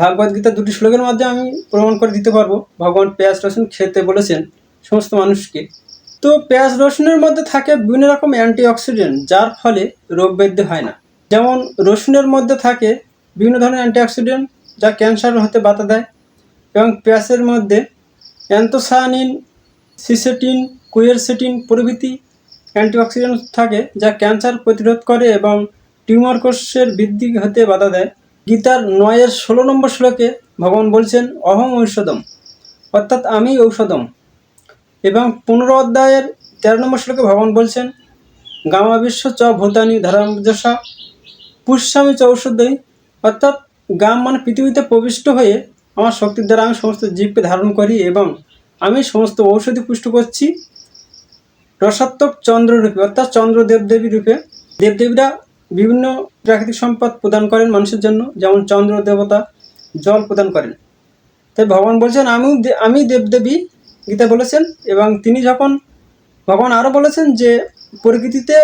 ভাগবত গীতা দুটি শ্লোকের মাধ্যমে আমি প্রমাণ করে দিতে পারব। ভগবান পেঁয়াজ রসুন খেতে বলেছেন সমস্ত মানুষকে। তো পেঁয়াজ রসুনের মধ্যে থাকে বিভিন্ন রকম অ্যান্টিঅক্সিডেন্ট যার ফলে রোগ ব্যাধি হয় না। যেমন রসুনের মধ্যে থাকে বিভিন্ন ধরনের অ্যান্টিঅক্সিডেন্ট যা ক্যান্সার হতে বাধা দেয়। এবং পেঁয়াজের মধ্যে অ্যান্থোসায়ানিন সিসেটিন কুয়েরসেটিন প্রভৃতি অ্যান্টিঅক্সিডেন্ট থাকে, যা ক্যান্সার প্রতিরোধ করে এবং টিউমার কোষের বৃদ্ধি হতে বাধা দেয়। গীতার নয়ের ষোলো নম্বর শ্লোকে ভগবান বলছেন অহম ঔষধম অর্থাৎ আমি ঔষধম। এবং পনেরো অধ্যায়ের তেরো নম্বর শ্লোকে ভগবান বলছেন, গামা বিশ্ব চ ভূতানি ধর্মযশা পুষ্যামি চ ঔষধই অর্থাৎ গাম মানে পৃথিবীতে প্রবিষ্ট হয়ে আমার শক্তির দ্বারা আমি সমস্ত জীবকে ধারণ করি এবং আমি সমস্ত ঔষধি পুষ্ট করছি। রসাত্মক চন্দ্ররূপে, অর্থাৎ চন্দ্র দেবদেবী রূপে। দেবদেবীরা বিভিন্ন প্রাকৃতিক সম্পদ প্রদান করেন মানুষের জন্য, যেমন চন্দ্র দেবতা জল প্রদান করেন। তাই ভগবান বলছেন, আমিও দে- আমি দেবদেবী। গীতা বলেছেন, এবং তিনি যখন ভগবান আরও বলেছেন যে, প্রকৃতিতে,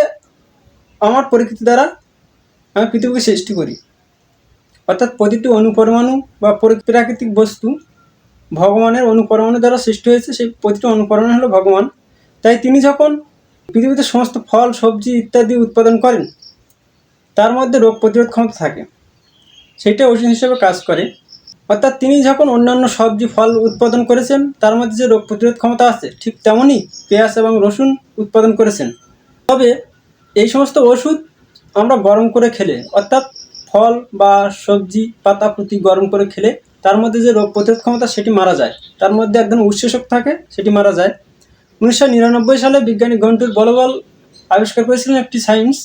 আমার প্রকৃতি দ্বারা আমি পৃথিবীকে সৃষ্টি করি। অর্থাৎ প্রতিটি অনুপরমাণু বা প্রাকৃতিক বস্তু ভগবানের অনুপরমাণু দ্বারা সৃষ্টি হয়েছে, সেই প্রতিটি অনুপরমাণু হলো ভগবান। তাই তিনি যখন পৃথিবীতে সমস্ত ফল, সবজি ইত্যাদি উৎপাদন করেন তার মধ্যে রোগ প্রতিরোধ ক্ষমতা থাকে। সেটা ওষুধ হিসেবে কাজ করে। অর্থাৎ তিনি যখন অন্যান্য সবজি, ফল উৎপাদন করেছেন, তার মধ্যে যে রোগ প্রতিরোধ ক্ষমতা আছে, ঠিক তেমনই পেঁয়াজ এবং রসুন উৎপাদন করেছেন। তবে এই সমস্ত ওষুধ আমরা গরম করে খেলে, অর্থাৎ ফল বা সবজি, পাতা, পুঁতি গরম করে খেলে, তার মধ্যে যে রোগ প্রতিরোধ ক্ষমতা, সেটি মারা যায়। তার মধ্যে একদম উৎসেচক থাকে, সেটি মারা যায়। উনিশশো নিরানব্বই সালে বিজ্ঞানী ঘন্টুর বলবল আবিষ্কার করেছিলেন একটি সায়েন্স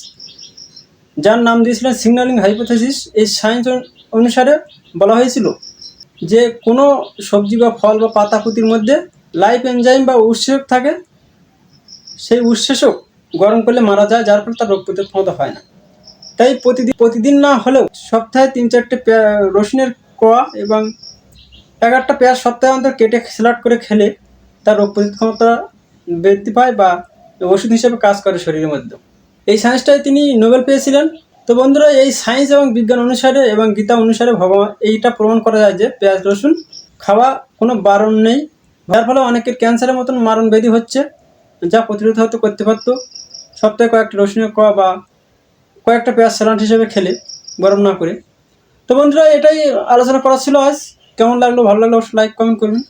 যার নাম দিয়েছিলেন সিগন্যালিং হাইপোথেসিস এই সায়েন্স অনুসারে বলা হয়েছিল যে কোনো সবজি বা ফল বা পাতা পুঁতির মধ্যে লাইফ এনজাইম বা উৎসেচক থাকে, সেই উৎসেচক গরম করলে মারা যায়, যার ফলে তার রোগ প্রতিরোধ ক্ষমতা হয় না। তাই প্রতিদিন প্রতিদিন না হলেও সপ্তাহে তিন চারটে রসুনের কোয়া এবং এক একটা পেঁয়াজ সপ্তাহে অন্তর কেটে স্যালাড করে খেলে তার রোগ প্রতিরোধ ক্ষমতা বৃদ্ধি পায় বা ওষুধ হিসেবে কাজ করে শরীরের মধ্যে। এই সায়েন্সটাই তিনি নোবেল পেয়েছিলেন। তো বন্ধুরা, এই সায়েন্স এবং বিজ্ঞান অনুসারে এবং গীতা অনুসারে ভগবান এইটা প্রমাণ করা যায় যে পেঁয়াজ, রসুন খাওয়া কোনো বারণ নেই। যার ফলে অনেকের ক্যান্সারের মতন মারণ ব্যাধি হচ্ছে, যা প্রতিরোধ হয়তো করতে পারতো। সপ্তাহে কয়েকটা রসুনের কোয়া বা কয়েকটা পেঁয়াজ স্যালাড হিসেবে খেলে, গরম না করে। তো বন্ধুরা, এটাই আলোচনা করা ছিল আজ। কেমন লাগল, ভালো লাগল লাইক কমেন্ট করবেন।